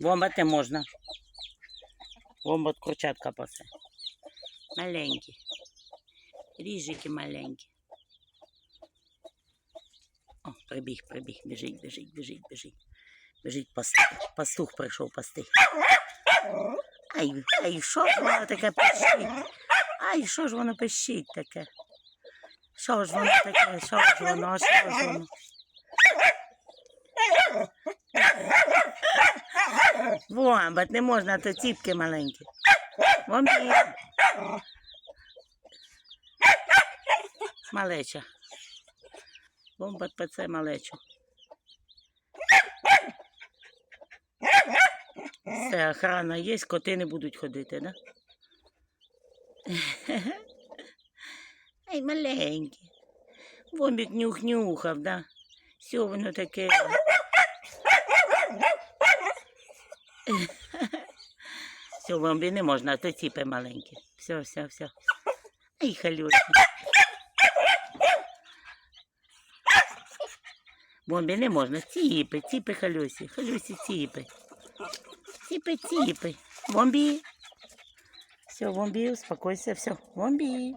Вомбат можна. Вомбат курчатка пасе. Маленькі. Ріжики маленькі. О, прибіг, прибіг, біжить, біжить, біжить, біжить. Біжить пастух, пастух прийшов пасти. Ай, ай, що ж воно таке пищить? Ай, що ж воно пищить таке? Що ж воно таке? Що ж воно? Що ж воно? Вомбат, не можна, то ціпки маленькі. Вомбі. Малеча. Вомбат паце малечу. Все, охрана є, коти не будуть ходити, да? Ай, маленький. Вомбік нюх-нюхав, да? Все воно таке. Все, вомбі не можна, то ціпи маленькі. Все, все, все. Ай, халюшки. Вомбі не можна. Ціпи, ціпи халюсі. Халюсі ціпи. Ціпи, ціпи. Вомбі. Все, вомбі, успокойся, все. Вомбі. Ой.